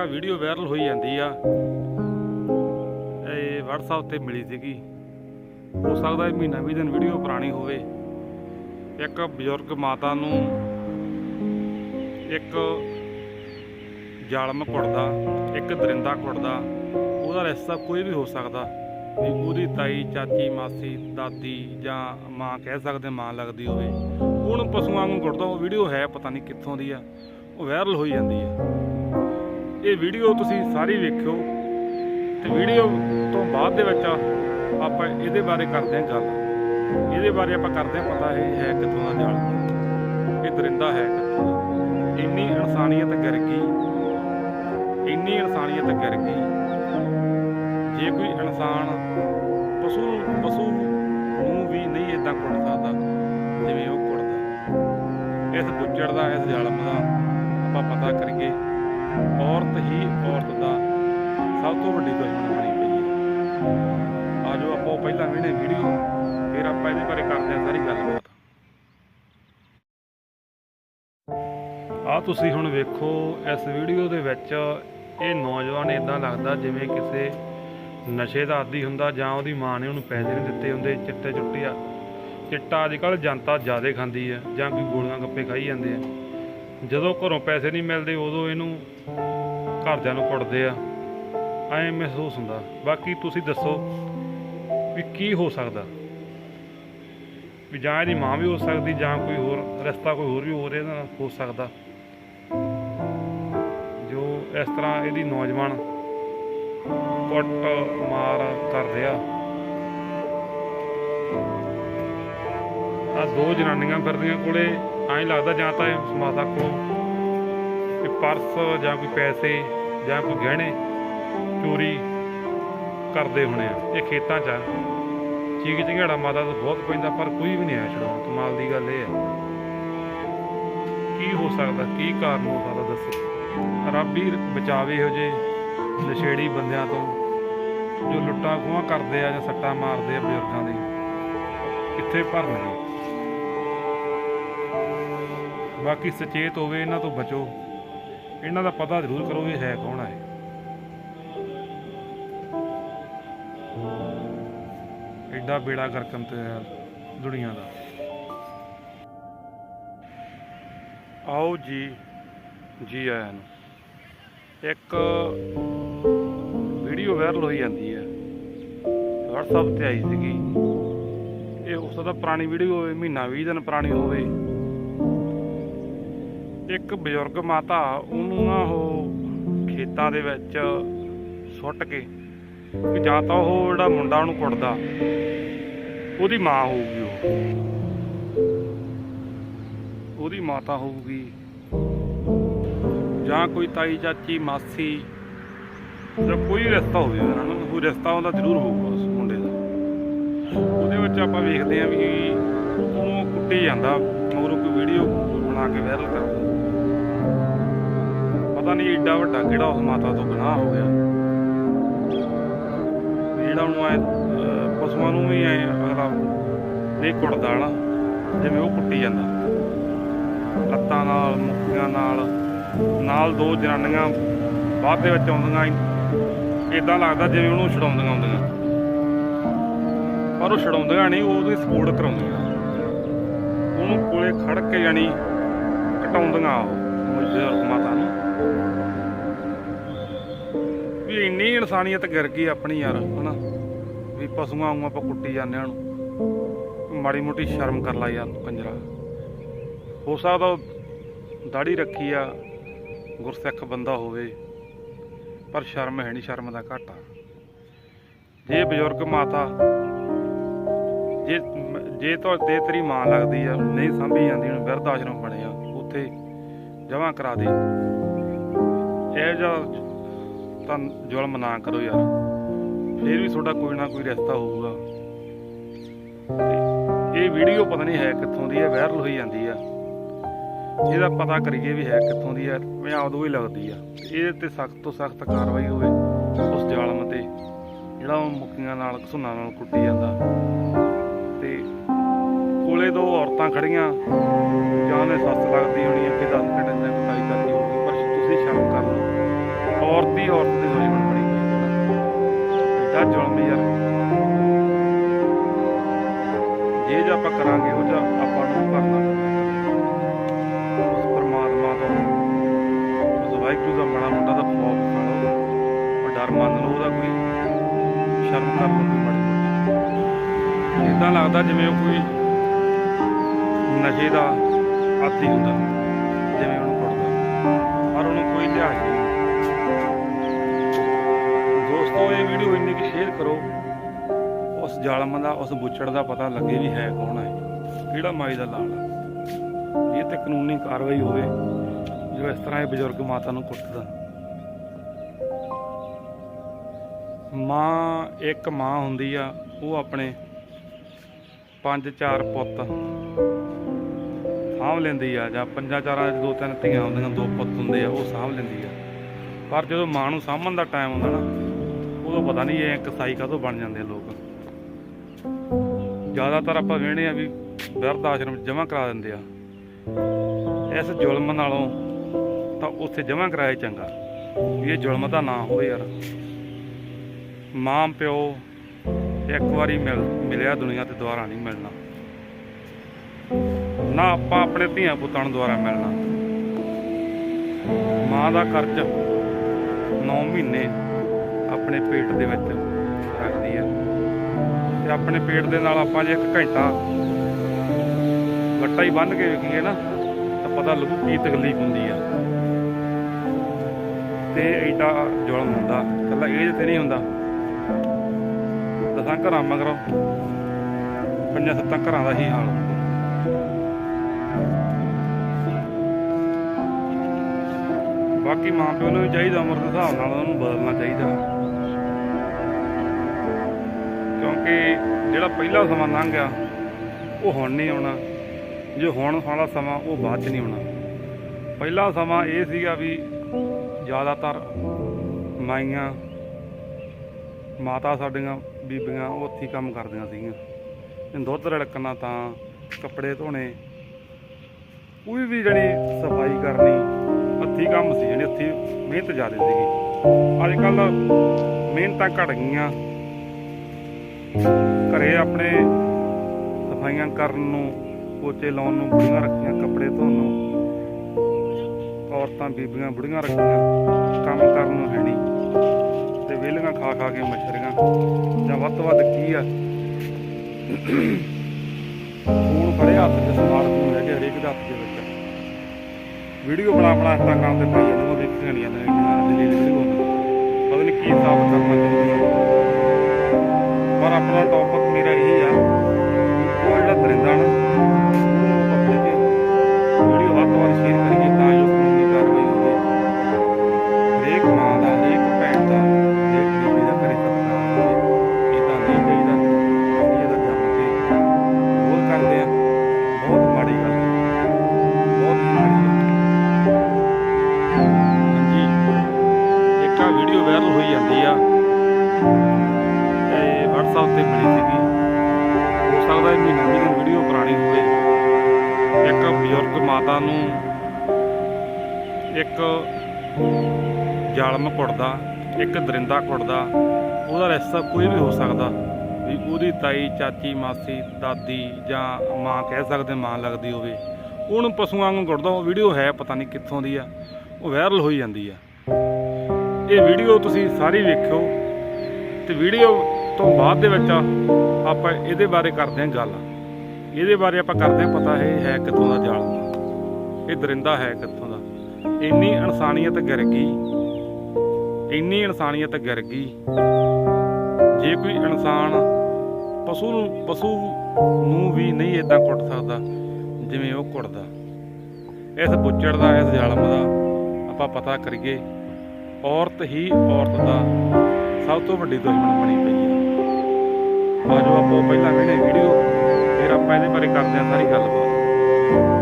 ਆ, video viral ਹੋਈ ਜਾਂਦੀ ਆ। ਇਹ WhatsApp ਤੇ ਮਿਲੀ ਸੀਗੀ। ਹੋ ਸਕਦਾ ਇਹ ਮਹੀਨਾ ਵੀਹ ਦਿਨ ਵੀਡੀਓ ਪੁਰਾਣੀ ਹੋਵੇ। ਇੱਕ ਬਜ਼ੁਰਗ ਮਾਤਾ ਨੂੰ ਇੱਕ ਜ਼ਾਲਮ ਕੁੱਟਦਾ ਇੱਕ ਦਰਿੰਦਾ ਕੁੱਟਦਾ ਉਹਦਾ ਰਿਸ਼ਤਾ ਕੋਈ ਵੀ ਹੋ ਸਕਦਾ। ਵੀ ਉਹਦੀ ਤਾਈ, ਚਾਚੀ, ਮਾਸੀ, ਦਾਦੀ ਜਾਂ ਮਾਂ ਕਹਿ ਸਕਦੇ, ਮਾਂ ਲੱਗਦੀ ਹੋਵੇ। ਉਹਨੂੰ ਪਸ਼ੂਆਂ ਨੂੰ ਕੁੱਟਦਾ ਉਹ ਵੀਡੀਓ ਹੈ ਪਤਾ ਨਹੀਂ ਕਿੱਥੋਂ ਦੀ ਆ। ਉਹ ਵਾਇਰਲ ਹੋਈ ਜਾਂਦੀ ਆ। ਇਹ ਵੀਡੀਓ ਤੁਸੀਂ ਸਾਰੀ ਵੇਖਿਓ ਤੇ ਵੀਡੀਓ ਤੋਂ ਬਾਅਦ ਦੇ ਵਿੱਚ ਆਪਾਂ ਇਹਦੇ ਬਾਰੇ ਕਰਦੇ ਹਾਂ ਗੱਲ। ਇਹਦੇ ਬਾਰੇ ਆਪਾਂ ਕਰਦੇ ਹਾਂ ਪਤਾ ਇਹ ਹੈ ਕਿੱਥੋਂ ਦਾ ਜਾਲ ਇਹ ਦਰਿੰਦਾ ਹੈ ਕਿੱਥੋਂ ਇੰਨੀ ਇਨਸਾਨੀਅਤ ਗਿਰ ਗਈ। ਇੰਨੀ ਇਨਸਾਨੀਅਤ ਗਿਰ ਗਈ। ਜੇ ਕੋਈ ਇਨਸਾਨ ਪਸ਼ੂ ਪਸ਼ੂ ਨੂੰ ਵੀ ਨਹੀਂ ਇਦਾਂ ਕੁੱਟ ਸਕਦਾ, ਜਿਵੇਂ ਉਹ ਕੁੱਟਦਾ। ਇਸ ਬੁੱਚੜ ਦਾ, ਇਸ ਜ਼ਾਲਮ ਦਾ ਆਪਾਂ ਪਤਾ ਕਰੀਏ। ਔਰਤ ਹੀ ਔਰਤ ਦਾ ਸਭ ਤੋਂ ਵੱਡੀ ਦੁਸ਼ਮਣ ਬਣੀ ਪਈ ਹੈ। ਆਜੋ ਆਪਾਂ ਪਹਿਲਾਂ ਵੇਣੇ ਵੀਡੀਓ ਫਿਰ ਆਪਾਂ ਇਹਦੇ ਬਾਰੇ ਕਰਦੇ ਹਾਂ ਸਾਰੀ ਗੱਲਬਾਤ। ਆ ਤੁਸੀਂ ਹੁਣ ਵੇਖੋ, ਇਸ ਵੀਡੀਓ ਦੇ ਵਿੱਚ ਇਹ ਨੌਜਵਾਨ ਇਦਾਂ ਲੱਗਦਾ ਜਿਵੇਂ ਕਿਸੇ ਨਸ਼ੇ ਦਾ ਆਦੀ ਹੁੰਦਾ ਜਾਂ ਉਹਦੀ ਮਾਂ ਨੇ ਉਹਨੂੰ ਪੈਸੇ ਨਹੀਂ ਦਿੱਤੇ ਹੁੰਦੇ, ਚਿੱਟੇ ਚੁੱਟੇ ਆ ਚਿੱਟਾ ਅੱਜ ਕੱਲ੍ਹ ਜਨਤਾ ਜ਼ਿਆਦਾ ਖਾਂਦੀ ਆ ਜਾਂ ਕੋਈ ਗੋਲੀਆਂ ਗੱਪੇ ਖਾਈ ਜਾਂਦੇ ਆ। ਜਦੋਂ ਘਰੋਂ ਪੈਸੇ ਨਹੀਂ ਮਿਲਦੇ, ਉਦੋਂ ਇਹਨੂੰ ਘਰਦਿਆਂ ਨੂੰ ਕੁੱਟਦੇ ਆ। ਐਂ ਮਹਿਸੂਸ ਹੁੰਦਾ। ਬਾਕੀ ਤੁਸੀਂ ਦੱਸੋ ਵੀ ਕੀ ਹੋ ਸਕਦਾ? ਵੀ ਜਾਂ ਇਹਦੀ ਮਾਂ ਵੀ ਹੋ ਸਕਦੀ, ਜਾਂ ਕੋਈ ਹੋਰ, ਰਸਤਾ ਕੋਈ ਹੋਰ ਵੀ ਹੋ ਰਿਹਾ ਨਾਲ ਹੋ ਸਕਦਾ। ਜੋ ਇਸ ਤਰ੍ਹਾਂ ਇਹਦੀ ਨੌਜਵਾਨ ਕੁੱਟ ਮਾਰ ਕਰ ਰਿਹਾ। ਆ ਦੋ ਜਨਾਨੀਆਂ ਫਿਰਦੀਆਂ ਕੋਲੇ। ਐਂ ਲੱਗਦਾ ਜਾਂ ਤਾਂ ਇਹ ਮਾਤਾ ਕੋਲ ਇਹ ਪਰਸ ਜਾਂ ਕੋਈ ਪੈਸੇ ਜਾਂ ਕੋਈ ਗਹਿਣੇ ਚੋਰੀ ਕਰਦੇ ਹੋਣੇ ਆ। ਇਹ ਖੇਤਾਂ 'ਚ ਆ। ਚੀਕ ਚਿੰਗੜਾ ਮਾਤਾ ਤੋਂ ਬਹੁਤ ਪੈਂਦਾ, ਪਰ ਕੋਈ ਵੀ ਨਹੀਂ ਆਇਆ ਛਡਾਉਣ ਕਮਾਲ ਦੀ ਗੱਲ ਇਹ ਹੈ ਕੀ ਹੋ ਸਕਦਾ? ਕੀ ਕਾਰਨ ਹੋ ਸਕਦਾ? ਦੱਸੋ। ਰੱਬ ਹੀ ਬਚਾਵੇ ਇਹੋ ਜੇ ਨਸ਼ੇੜੀ ਬੰਦਿਆਂ ਤੋਂ, ਜੋ ਲੁੱਟਾਂ ਖੋਹਾਂ ਕਰਦੇ ਆ ਜਾਂ ਸੱਟਾਂ ਮਾਰਦੇ ਆ ਬਜ਼ੁਰਗਾਂ ਦੇ। ਕਿੱਥੇ ਭਰਨਗੇ? ਬਾਕੀ ਸੁਚੇਤ ਹੋਵੇ, ਇਹਨਾਂ ਤੋਂ ਬਚੋ। ਇਹਨਾਂ ਦਾ ਪਤਾ ਜ਼ਰੂਰ ਕਰੋ ਇਹ ਹੈ ਕੌਣ ਹੈ ਐਡਾ ਬੇੜਾ ਗਰਕਮ ਤੇ ਹੈ ਦੁਨੀਆ ਦਾ। ਆਓ ਜੀ ਜੀ ਆਇਆਂ ਨੂੰ। ਇੱਕ ਵੀਡੀਓ ਵਾਇਰਲ ਹੋਈ ਜਾਂਦੀ ਹੈ। WhatsApp ਤੇ ਆਈ ਸੀਗੀ। ਇਹ ਉਸ ਦਾ ਪੁਰਾਣੀ ਵੀਡੀਓ ਹੋਵੇ, ਮਹੀਨਾ 20 ਦਿਨ ਪੁਰਾਣੀ ਹੋਵੇ। ਇੱਕ ਬਜ਼ੁਰਗ ਮਾਤਾ ਉਹਨੂੰ ਨਾ ਉਹ ਖੇਤਾਂ ਦੇ ਵਿੱਚ ਸੁੱਟ ਕੇ ਕਿ ਜਾਂ ਤਾਂ ਉਹ ਜਿਹੜਾ ਮੁੰਡਾ ਉਹਨੂੰ ਕੁੱਟਦਾ, ਉਹਦੀ ਮਾਂ ਹੋਊਗੀ ਉਹ। ਉਹਦੀ ਮਾਤਾ ਹੋਊਗੀ। ਜਾਂ ਕੋਈ ਤਾਈ, ਚਾਚੀ, ਮਾਸੀ ਜਾਂ ਕੋਈ ਰਿਸ਼ਤਾ ਹੋਵੇ ਉਹਨਾਂ ਨੂੰ, ਕੋਈ ਰਿਸ਼ਤਾ ਉਹਦਾ ਜ਼ਰੂਰ ਹੋਊਗਾ ਉਸ ਮੁੰਡੇ ਦਾ। ਉਹਦੇ ਵਿੱਚ ਆਪਾਂ ਵੇਖਦੇ ਆ ਵੀ ਉਹਨੂੰ ਕੁੱਟੀ ਜਾਂਦਾ, ਮਗਰੋਂ ਕੋਈ ਵੀਡੀਓ ਬਣਾ ਕੇ ਵਾਇਰਲ ਕਰਦਾ ਪਤਾ ਨਹੀਂ ਏਡਾ ਵੱਡਾ ਕਿਹੜਾ ਉਸ ਮਾਤਾ ਤੋਂ ਗੁਨਾਹ ਹੋ ਗਿਆ। ਜਿਹੜਾ ਉਹਨੂੰ ਐ ਪਸ਼ੂਆਂ ਨੂੰ ਵੀ ਐ, ਅਗਲਾ ਨਹੀਂ ਕੁੱਟਦਾ ਨਾ ਜਿਵੇਂ ਉਹ ਕੁੱਟੀ ਜਾਂਦਾ। ਲੱਤਾਂ ਨਾਲ ਮੁੱਕੀਆਂ ਨਾਲ ਨਾਲ ਦੋ ਜਨਾਨੀਆਂ ਬਾਅਦ ਦੇ ਵਿੱਚ ਆਉਂਦੀਆਂ ਇਦਾਂ ਲੱਗਦਾ ਜਿਵੇਂ ਉਹਨੂੰ ਛਡਾਉਂਦੀਆਂ ਆਉਂਦੀਆਂ ਪਰ ਉਹ ਛਡਾਉਂਦੀਆਂ ਨਹੀਂ, ਉਹ ਉਹਦੀ ਸਪੋਰਟ ਕਰਾਉਂਦੀਆਂ। ਉਹਨੂੰ ਕੋਲੇ ਖੜ ਕੇ ਜਾਨੀ ਕਟਾਉਂਦੀਆਂ ਉਹ ਬਜ਼ੁਰਗ ਮਾਤਾ ਨੂੰ। ਵੀ ਇੰਨੀ ਇਨਸਾਨੀਅਤ ਗਿਰ ਗਈ ਆਪਣੀ ਯਾਰ, ਹਨਾ? ਵੀ ਪਸ਼ੂਆਂ ਵਾਂਗੂ ਆਪਾਂ ਕੁੱਟੀ ਜਾਂਦੇ ਹਾਂ ਉਹਨੂੰ। ਮਾੜੀ ਮੋਟੀ ਸ਼ਰਮ ਕਰ ਲਾ ਯਾਰ ਤੂੰ ਕੰਜਰਾ। ਹੋ ਸਕਦਾ ਉਹ ਦਾੜੀ ਰੱਖੀ ਆ, ਗੁਰਸਿੱਖ ਬੰਦਾ ਹੋਵੇ, ਪਰ ਸ਼ਰਮ ਹੈ ਨਹੀਂ, ਸ਼ਰਮ ਦਾ ਘਾਟਾ। ਜੇ ਬਜ਼ੁਰਗ ਮਾਤਾ, ਜੇ ਜੇ ਤੋਂ ਤੇ ਤੇਰੀ ਮਾਂ ਲੱਗਦੀ ਆ, ਨਹੀਂ ਸੰਭੀ ਜਾਂਦੀ ਹੁਣ ਬਿਰਧ ਆਸ਼ਰਮ ਬਣਿਆ। ਉੱਥੇ ਜਮਾ ਕਰਾ ਦੇ। ਇਹ ਜਿਹਾ ਤਾਂ ਜ਼ੁਲਮ ਨਾ ਕਰੋ ਯਾਰ। ਫਿਰ ਵੀ ਤੁਹਾਡਾ ਕੋਈ ਨਾ ਕੋਈ ਰਿਸ਼ਤਾ ਹੋਊਗਾ। ਇਹ ਵੀਡੀਓ ਪਤਾ ਨਹੀਂ ਹੈ ਕਿੱਥੋਂ ਦੀ ਹੈ ਵਾਇਰਲ ਹੋਈ ਜਾਂਦੀ ਆ। ਇਹਦਾ ਪਤਾ ਕਰੀਏ ਵੀ ਹੈ ਕਿੱਥੋਂ ਦੀ ਹੈ ਮੈਂ ਉਦੋਂ ਹੀ ਲੱਗਦੀ ਆ। ਇਹਦੇ ਤੇ ਸਖਤ ਤੋਂ ਸਖਤ ਕਾਰਵਾਈ ਹੋਵੇ, ਉਸ ਜ਼ਾਲਮ ਤੇ। ਜਿਹੜਾ ਉਹ ਮੁੱਕੀਆਂ ਨਾਲ, ਘਸੁੰਨਾਂ ਨਾਲ ਕੁੱਟੀ ਜਾਂਦਾ। ਤੇ ਕੋਲੇ ਦੋ ਔਰਤਾਂ ਖੜੀਆਂ। ਜਾਂ ਉਹਨੇ ਸੱਸ ਲੱਗਦੀ ਹੋਣੀ ਹੈ ਕਿ 10 ਮਿੰਟ ਦੇ ਕਟਾਈ ਕਰਦੀ ਹੋਊਗੀ, ਪਰ ਤੁਸੀਂ ਸ਼ਰਮ ਕਰ ਲਓ। ਔਰਤ ਹੀ ਔਰਤ ਦੀ ਦੁਸ਼ਮਣ ਬਣੀ ਪਈ ਐਡਾ ਜ਼ੁਲਮ ਯਾਰ। ਜੇ ਜੇ ਆਪਾਂ ਕਰਾਂਗੇ, ਉਹ ਜਾਂ ਆਪਾਂ ਨੂੰ ਕਰਨਾ ਉਸ ਪਰਮਾਤਮਾ ਤੋਂ। ਉਸ ਵਾਹਿਗੁਰੂ ਦਾ ਮਾੜਾ ਮੋਟਾ ਦਾ ਖੌਫ ਕਰੋ ਉਹ ਡਰ ਮੰਨ ਲਓ, ਉਹਦਾ ਕੋਈ ਸ਼ਰਮ ਕਰ ਲਓ ਕੋਈ ਮਾੜੀ ਇਦਾਂ ਲੱਗਦਾ ਜਿਵੇਂ ਉਹ ਕੋਈ ਨਸ਼ੇ ਦਾ ਆਦੀ ਹੁੰਦਾ ਜਿਵੇਂ ਉਹਨੂੰ ਕੁੱਟਦਾ ਪਰ ਉਹਨੂੰ ਕੋਈ ਲਿਹਾਜ਼ ਨਹੀਂ ਦੋਸਤੋ, ਇਹ ਵੀਡੀਓ ਇੰਨੀ ਕਿ ਸ਼ੇਅਰ ਕਰੋ। ਉਸ ਜ਼ਾਲਮ ਦਾ, ਉਸ ਬੁੱਚੜ ਦਾ ਪਤਾ ਲੱਗੇ ਵੀ ਹੈ ਕੌਣ ਹੈ। ਕਿਹੜਾ ਮਾਈ ਦਾ ਲਾਲ ਇਹ ਤੇ ਕਾਨੂੰਨੀ ਕਾਰਵਾਈ ਹੋਵੇ, ਜੋ ਇਸ ਤਰ੍ਹਾਂ ਇਹ ਬਜ਼ੁਰਗ ਮਾਤਾ ਨੂੰ ਕੁੱਟਦਾ। ਮਾਂ, ਇੱਕ ਮਾਂ ਹੁੰਦੀ ਆ, ਉਹ ਆਪਣੇ ਪੰਜ ਚਾਰ ਪੁੱਤ ਸਾਂਭ ਲੈਂਦੀ ਆ, ਜਾਂ ਪੰਜਾਂ ਚਾਰਾਂ 'ਚ ਦੋ ਤਿੰਨ ਧੀਆਂ ਹੁੰਦੀਆਂ, ਦੋ ਪੁੱਤ ਹੁੰਦੇ ਆ, ਉਹ ਸਾਂਭ ਲੈਂਦੀ ਆ। ਪਰ ਜਦੋਂ ਮਾਂ ਨੂੰ ਸਾਂਭਣ ਦਾ ਟਾਈਮ ਹੁੰਦਾ ਨਾ, ਉਦੋਂ ਪਤਾ ਨਹੀਂ ਇਹ ਕਸਾਈ ਕਾਹਤੋਂ ਬਣ ਜਾਂਦੇ ਲੋਕ। ਜ਼ਿਆਦਾਤਰ ਆਪਾਂ ਵੇਖਦੇ ਆ ਵੀ ਬਿਰਧ ਆਸ਼ਰਮ ਜਮ੍ਹਾਂ ਕਰਾ ਦਿੰਦੇ ਆ। ਇਸ ਜ਼ੁਲਮ ਨਾਲੋਂ ਤਾਂ ਉੱਥੇ ਜਮ੍ਹਾਂ ਕਰਾਇਆ ਚੰਗਾ, ਵੀ ਇਹ ਜ਼ੁਲਮ ਦਾ ਨਾ ਹੋਵੇ ਯਾਰ। ਮਾਂ, ਪਿਓ ਇੱਕ ਵਾਰੀ ਮਿਲ, ਮਿਲਿਆ ਦੁਨੀਆ ਤੇ ਦੁਬਾਰਾ ਨਹੀਂ ਮਿਲਣਾ। ਨਾ ਆਪਾਂ ਆਪਣੇ ਧੀਆਂ ਪੁੱਤਾਂ ਨੂੰ ਦੁਆਰਾ ਮਿਲਣਾ। ਮਾਂ ਦਾ ਕਰਜ਼ 9 ਮਹੀਨੇ ਆਪਣੇ ਪੇਟ ਦੇ ਵਿੱਚ ਰੱਖਦੀ ਹੈ ਤੇ ਆਪਣੇ ਪੇਟ ਦੇ ਨਾਲ ਆਪਾਂ ਜੇ ਇੱਕ ਘੰਟਾ ਗੱਟਾ ਹੀ ਬੰਨ ਕੇ ਵੇਖੀਏ ਨਾ, ਤਾਂ ਪਤਾ ਲੱਗੂ ਕੀ ਤਕਲੀਫ ਹੁੰਦੀ ਆ। ਤੇ ਐਡਾ ਜ਼ੁਲਮ ਹੁੰਦਾ ਕੱਲਾ ਇਹ ਤੇ ਨਹੀਂ ਹੁੰਦਾ। ਦਸਾਂ ਘਰਾਂ ਮਗਰੋਂ, ਪੰਜਾਂ ਸੱਤਾਂ ਘਰਾਂ ਦਾ ਹੀ ਹਾਲ। ਹੁੰਦਾ ਬਾਕੀ ਮਾਂ ਪਿਓ ਨੂੰ ਵੀ ਚਾਹੀਦਾ ਉਮਰ ਦੇ ਹਿਸਾਬ ਨਾਲ ਉਹਨੂੰ ਬਦਲਣਾ ਚਾਹੀਦਾ। ਕਿਉਂਕਿ ਜਿਹੜਾ ਪਹਿਲਾ ਸਮਾਂ ਲੰਘ ਗਿਆ, ਉਹ ਹੁਣ ਨਹੀਂ ਆਉਣਾ। ਜੇ ਹੁਣ ਵਾਲਾ ਸਮਾਂ, ਉਹ ਬਾਅਦ ਚ ਨਹੀਂ ਆਉਣਾ। ਪਹਿਲਾ ਸਮਾਂ ਇਹ ਸੀਗਾ ਵੀ ਜ਼ਿਆਦਾਤਰ ਮਾਈਆਂ, ਮਾਤਾ ਸਾਡੀਆਂ, ਬੀਬੀਆਂ ਉਹ ਉੱਥੇ ਕੰਮ ਕਰਦੀਆਂ ਸੀਗੀਆਂ। ਦੁੱਧ ਰੜਕਣਾ ਤਾਂ, ਕੱਪੜੇ ਧੋਣੇ, ਕੋਈ ਵੀ ਜਿਹੜੀ ਸਫ਼ਾਈ ਕਰਨੀ ਹੱਥੀ ਕੰਮ ਸੀ ਜਿਹੜੀ ਹੱਥੀ ਮਿਹਨਤ ਜ਼ਿਆਦਾ ਸੀਗੀ। ਅੱਜ ਕੱਲ ਮਿਹਨਤਾਂ ਘਟ ਗਈਆਂ। ਘਰੇ ਆਪਣੇ ਸਫਾਈਆਂ ਕਰਨ ਨੂੰ, ਪੋਚੇ ਲਾਉਣ ਨੂੰ ਬੁੜੀਆਂ ਰੱਖੀਆਂ, ਕੱਪੜੇ ਧੋਣ ਨੂੰ। ਔਰਤਾਂ, ਬੀਬੀਆਂ ਬੁੜੀਆਂ ਰੱਖੀਆਂ, ਕੰਮ ਕਰਨ ਨੂੰ ਹੈ ਨਹੀਂ ਤੇ ਵਿਹਲੀਆਂ ਖਾ ਖਾ ਕੇ ਮੱਛਰੀਆਂ। ਜਾਂ ਵੱਧ ਤੋਂ ਵੱਧ ਕੀ ਆ? ਫੋਨ ਫੜੇ ਹੱਥ 'ਚ, ਸਮਾਰਟਫੋਨ ਲੈ ਕੇ ਹਰੇਕ ਦੇ ਹੱਥ ਦੇ ਵਿੱਚ। ਵੀਡੀਓ ਬਣਾ ਬਣਾ ਇੰਸਟਾਗ੍ਰਾਮ ਤੇ ਪਾਈ ਜਾਂਦੇ ਉਹ ਦੇਖੀਆਂ ਨਹੀਂ ਜਾਂਦੇ ਦਲੀਲ ਵੀਡੀਓ ਪਤਾ ਨਹੀਂ ਕੀ ਸਾਬਤ ਕਰਨਾ ਚਾਹੁੰਦੇ ਪਰ ਆਪਣਾ ਟੌਪਿਕ ਮਾਤਾ ਨੂੰ ਇੱਕ ਜ਼ਾਲਮ ਕੁੱਟਦਾ ਇੱਕ ਦਰਿੰਦਾ ਕੁੱਟਦਾ ਉਹਦਾ ਰਿਸ਼ਤਾ ਕੋਈ ਵੀ ਹੋ ਸਕਦਾ। ਵੀ ਉਹਦੀ ਤਾਈ, ਚਾਚੀ, ਮਾਸੀ, ਦਾਦੀ ਜਾਂ ਮਾਂ ਕਹਿ ਸਕਦੇ, ਮਾਂ ਲੱਗਦੀ ਹੋਵੇ। ਉਹਨੂੰ ਪਸ਼ੂਆਂ ਵਾਂਗੂ ਕੁੱਟਦਾ ਉਹ ਵੀਡੀਓ ਹੈ ਪਤਾ ਨਹੀਂ ਕਿੱਥੋਂ ਦੀ ਆ। ਉਹ ਵਾਇਰਲ ਹੋਈ ਜਾਂਦੀ ਆ। ਇਹ ਵੀਡੀਓ ਤੁਸੀਂ ਸਾਰੀ ਵੇਖਿਓ ਤੇ ਵੀਡੀਓ ਤੋਂ ਬਾਅਦ ਦੇ ਵਿੱਚ ਆਪਾਂ ਇਹਦੇ ਬਾਰੇ ਕਰਦੇ ਹਾਂ ਗੱਲ। ਇਹਦੇ ਬਾਰੇ ਆਪਾਂ ਕਰਦੇ ਹਾਂ ਪਤਾ ਇਹ ਹੈ ਕਿੱਥੋਂ ਦਾ ਜਾਲਮ। ਇਹ ਦਰਿੰਦਾ ਹੈ ਕਿੱਥੋਂ ਦਾ? ਇੰਨੀ ਇਨਸਾਨੀਅਤ ਗਿਰ ਗਈ, ਇੰਨੀ ਇਨਸਾਨੀਅਤ ਗਿਰ ਗਈ। ਜੇ ਕੋਈ ਇਨਸਾਨ ਪਸ਼ੂ ਨੂੰ ਪਸ਼ੂ ਨੂੰ ਵੀ ਨਹੀਂ ਇਦਾਂ ਕੁੱਟ ਸਕਦਾ, ਜਿਵੇਂ ਉਹ ਕੁੱਟਦਾ। ਇਸ ਬੁੱਚੜ ਦਾ, ਇਸ ਜ਼ਾਲਮ ਦਾ ਆਪਾਂ ਪਤਾ ਕਰੀਏ, ਔਰਤ ਹੀ ਔਰਤ ਦਾ ਸਭ ਤੋਂ ਵੱਡੀ ਦੁਸ਼ਮਣ ਬਣੀ ਪਈ ਹੈ ਆਜੋ ਆਪੋ, ਪਹਿਲਾਂ ਵੇਖੇ ਵੀਡੀਓ, ਫਿਰ ਆਪਾਂ ਇਹਦੇ ਬਾਰੇ ਕਰਦੇ ਹਾਂ ਸਾਰੀ ਗੱਲਬਾਤ।